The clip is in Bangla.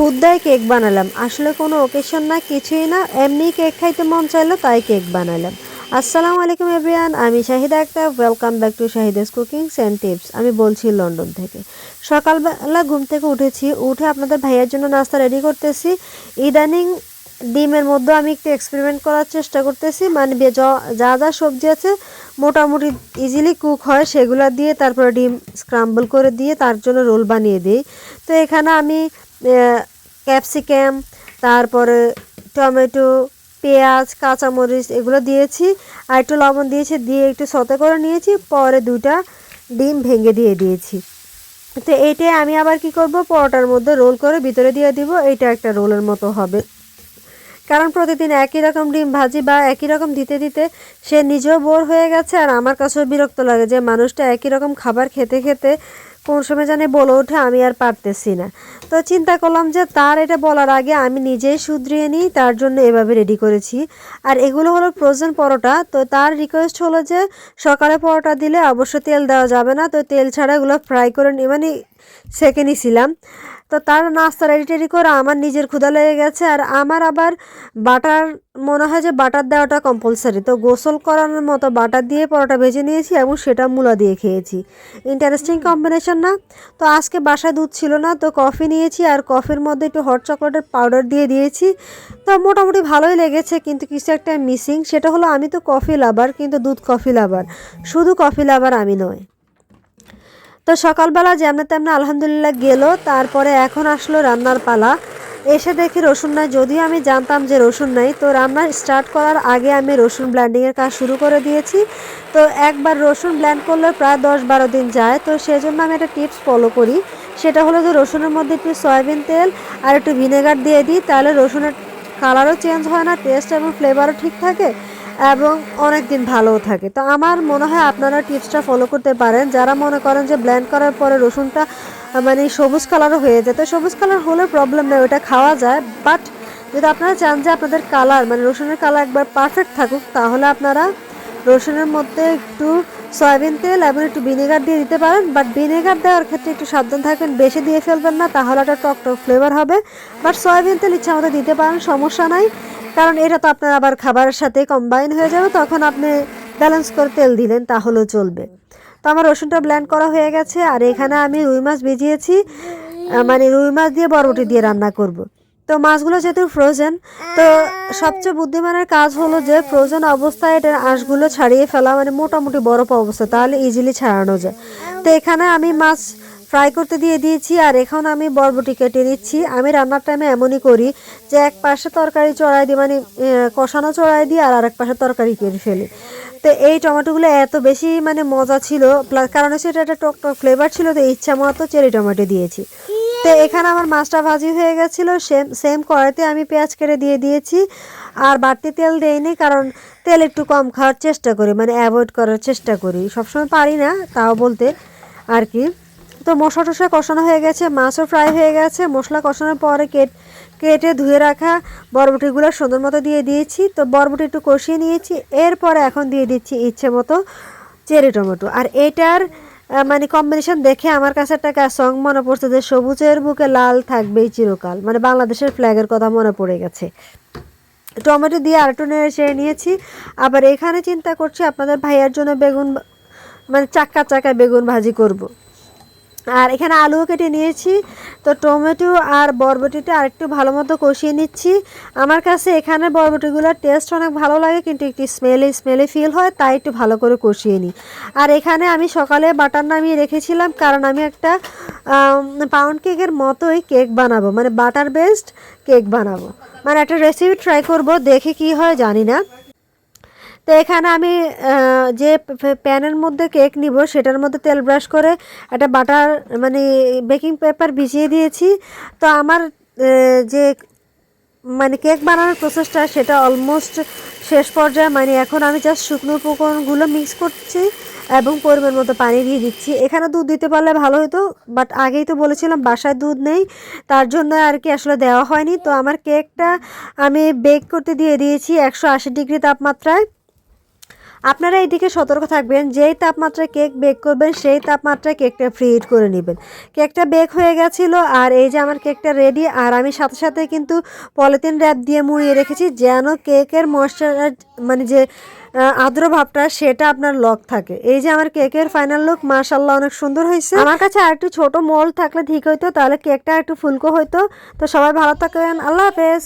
খুদ্দায় কেক বানালাম। আসলে কোনো ওকেশন না, কিছুই না। এমনি কেক খাইতে মন চাইলো, তাই কেক বানালাম। আসসালামু আলাইকুম এভরিয়ান আমি Shahida Akhtar. Welcome back to Shahida's cooking and tips আমি বলছি লন্ডন থেকে। সকালবেলা ঘুম থেকে উঠেছি। উঠে আপনাদের ভাইয়ের জন্য নাস্তা রেডি করতেছি। ইদানিং ডিমের মধ্যে আমি একটু এক্সপেরিমেন্ট করার চেষ্টা করতেছি। মানে যা যা সবজি আছে মোটামুটি ইজিলি কুক হয়, সেগুলো দিয়ে তারপরে ডিম স্ক্রাম্বল করে দিয়ে তার জন্য রোল বানিয়ে দিই। তো এখানে আমি ক্যাপসিকাম, তারপরে টমেটো, পেঁয়াজ, কাঁচামরিচ এগুলো দিয়েছি। আর একটু লবণ দিয়েছি, দিয়ে একটু সতে করে নিয়েছি। পরে দুইটা ডিম ভেঙে দিয়ে দিয়েছি। তো এইটাই আমি আবার কি করব? পরোটার মধ্যে রোল করে ভিতরে দিয়ে দিব। এইটা একটা রোলের মতো হবে। কারণ প্রতিদিন একই রকম ডিম ভাজি বা একই রকম দিতে দিতে সে নিজেও বোর হয়ে গেছে। আর আমার কাছেও বিরক্ত লাগে যে মানুষটা একই রকম খাবার খেতে খেতে কোন সময় জানে বলে ওঠে, আমি আর পারতেছি না। তো চিন্তা করলাম যে তার এটা বলার আগে আমি নিজেই শুধরিয়ে নিই, তার জন্য এভাবে রেডি করেছি। আর এগুলো হলো প্রোজেন পরোটা, তো তার রিকোয়েস্ট হলো যে সকালে পরোটা দিলে অবশ্যই তেল দেওয়া যাবে না, তো তেল ছাড়া এগুলো ফ্রাই করে মানে সেকে নিছিলাম। তো তার নাস্তা রেডি টেডি করে আমার নিজের ক্ষুধা লেগে গেছে আর আমার আবার বাটার, মনে হয় যে বাটার দেওয়াটা কম্পালসারি তো গোসল করানোর মতো বাটার দিয়ে পরোটা ভেজে নিয়েছি এবং সেটা মূলা দিয়ে খেয়েছি। ইন্টারেস্টিং কম্বিনেশন না? তো আজকে বাসায় দুধ ছিল না, তো কফি নিয়েছি আর কফির মধ্যে একটু হট চকলেটের পাউডার দিয়ে দিয়েছি। তো মোটামুটি ভালোই লেগেছে, কিন্তু কিছু একটা মিসিং সেটা হলো আমি তো কফি লাভার কিন্তু দুধ কফি লাভার শুধু কফি লাভার আমি নয়। তো সকালবেলা যেমন তেমন আলহামদুলিল্লাহ গেল, তারপরে এখন আসলো রান্নার পালা। এসে দেখি রসুন নাই, যদিও আমি জানতাম যে রসুন নাই, তো রান্না স্টার্ট করার আগে আমি রসুন ব্ল্যান্ডিংয়ের কাজ শুরু করে দিয়েছি। তো একবার রসুন ব্ল্যান্ড করলে প্রায় দশ বারো দিন যায়, তো সেজন্য আমি একটা টিপস ফলো করি। সেটা হলো যে রসুনের মধ্যে একটু সয়াবিন তেল আর একটু ভিনেগার দিয়ে দিই, তাহলে রসুনের কালারও চেঞ্জ হয় না টেস্ট এবং ফ্লেভারও ঠিক থাকে। এবং অনেক দিন ভালোও থাকে। তো আমার মনে হয় আপনারা টিপসটা ফলো করতে পারেন। যারা মনে করেন যে ব্ল্যান্ড করার পরে রসুনটা মানে সবুজ কালারও হয়ে যায় তো সবুজ কালার হলে প্রবলেম নেই, ওটা খাওয়া যায়। বাট যদি আপনারা চান যে আপনাদের কালার মানে রসুনের কালার একবার পারফেক্ট থাকুক, তাহলে আপনারা রসুনের মধ্যে একটু সয়াবিন তেল এবং একটু ভিনেগার দিয়ে দিতে পারেন। বাট ভিনেগার দেওয়ার ক্ষেত্রে একটু সাবধান থাকবেন, বেশি দিয়ে ফেলবেন না, তাহলে একটা টক টক ফ্লেভার হবে। বাট সয়াবিন তেল ইচ্ছা মতো দিতে পারেন, সমস্যা নাই। কারণ এটা তো আপনার আবার খাবারের সাথে কম্বাইন হয়ে যাবে, তখন আপনি ব্যালেন্স করে তেল দিলেন, তাহলেও চলবে তো আমার রসুনটা ব্ল্যান্ড করা হয়ে গেছে, আর এখানে আমি রুই মাছ ভিজিয়েছি মানে রুই মাছ দিয়ে বরবটি দিয়ে রান্না করব। তো মাছগুলো যেহেতু ফ্রোজেন তো সবচেয়ে বুদ্ধিমানের কাজ হলো যে ফ্রোজেন অবস্থায় এটার আঁশগুলো ছাড়িয়ে ফেলা মানে মোটামুটি বরফ অবস্থা, তাহলে ইজিলি ছাড়ানো যায় তো এখানে আমি মাছ ফ্রাই করতে দিয়ে দিয়েছি আর এখন আমি বরবটি কেটে নিচ্ছি। আমি রান্নার টাইমে এমনই করি যে এক পাশে তরকারি চড়াই দিই মানে কষানো চড়াই দিই আর আরেক পাশে তরকারি কেটে ফেলি। তো এই টমেটোগুলো এত বেশি মানে মজা ছিল প্লাস কারণ এটা একটা টক টক ফ্লেভার ছিল, তো ইচ্ছা মতো চেরি টমেটো দিয়েছি। তো এখানে আমার মাছটা ভাজি হয়ে গেছিল সেম সেম কড়াইতে আমি পেঁয়াজ কেটে দিয়ে দিয়েছি। আর বাড়তি তেল দেইনি, কারণ তেল একটু কম খাওয়ার চেষ্টা করি মানে অ্যাভয়েড করার চেষ্টা করি। সবসময় পারি না, তাও বলতে আর কি। তো মশলা টশলা কষানো হয়ে গেছে, মাছও ফ্রাই হয়ে গেছে। মশলা কষানোর পরে কেট কেটে ধুয়ে রাখা বরবটিগুলো সুন্দর মতো দিয়ে দিয়েছি। তো বরবটি একটু কষিয়ে নিয়েছি, এরপরে এখন দিয়ে দিচ্ছি ইচ্ছে মতো চেরি টমেটো। আর এটার মানে কম্বিনেশন দেখে আমার কাছে একটা সং মনে পড়ছে যে, সবুজের বুকে লাল থাকবেই চিরকাল। মানে বাংলাদেশের ফ্ল্যাগের কথা মনে পড়ে গেছে। টমেটো দিয়ে আরেকটু নেড়ে চেড়ে নিয়েছি। আবার এখানে চিন্তা করছি আপনাদের ভাইয়ার জন্য বেগুন মানে চাক্কা চাকা বেগুন ভাজি করব। আর এখানে আলুও কেটে নিয়েছি। তো টমেটো আর বরবটিটা আরেকটু ভালো মতো কষিয়ে নিচ্ছি। আমার কাছে এখানে বরবটিগুলোর টেস্ট অনেক ভালো লাগে, কিন্তু একটু স্মেলে স্মেলে ফিল হয়, তাই একটু ভালো করে কষিয়ে নিই। আর এখানে আমি সকালে বাটার নামিয়ে রেখেছিলাম, কারণ আমি একটা পাউন্ড কেকের মতোই কেক বানাবো। মানে বাটার বেসড কেক বানাবো। মানে একটা রেসিপি ট্রাই করব, দেখে কি হয়, জানি না। তো এখানে আমি যে প্যানের মধ্যে কেক নিব, সেটার মধ্যে তেল ব্রাশ করে একটা বাটার মানে বেকিং পেপার ভিজিয়ে দিয়েছি। তো আমার যে মানে কেক বানানোর প্রসেসটা সেটা অলমোস্ট শেষ পর্যায়ে মানে এখন আমি জাস্ট শুকনো উপকরণগুলো মিক্স করছি এবং পরিমাণ মতো পানি দিয়ে দিচ্ছি। এখানে দুধ দিতে পারলে ভালো হতো বাট আগেই তো বলেছিলাম বাসায় দুধ নেই, তার জন্য আর কি আসলে দেওয়া হয়নি। তো আমার কেকটা আমি বেক করতে দিয়ে দিয়েছি একশো আশি ডিগ্রি তাপমাত্রায়। আপনারা এইদিকে সতর্ক থাকবেন যেই তাপমাত্রায় কেক বেক করবেন সেই তাপমাত্রায় কেকটা ফ্রি করে নেবেন। কেকটা বেক হয়ে গেছিল আর এই যে আমার কেকটা রেডি আর আমি সাথে সাথে কিন্তু পলিথিন র্যাপ দিয়ে মুড়িয়ে রেখেছি যেন কেকের ময়শ্চারাইজ মানে যে আহ, আর্দ্র ভাবটা সেটা আপনার লক থাকে। এই যে আমার কেকের ফাইনাল লুক মাশাল্লাহ অনেক সুন্দর হয়েছে। আমার কাছে আর একটু ছোট মোল্ড থাকলে ঠিক হইতো তাহলে কেকটা একটু ফুলকো হইতো। তো সবাই ভালো থাকবেন আল্লাহ হাফেজ।